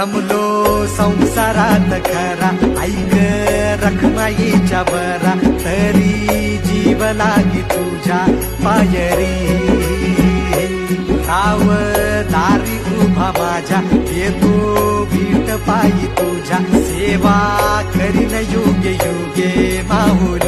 रमलो संसारात खरा. ऐक रखमाईच्या बरा. तरी जीव लागी तुझ्या पायरी. साव दारी उभा माझ्या. येतो भीट पायी तुझ्या. सेवा करीन योग्य योगे माहुली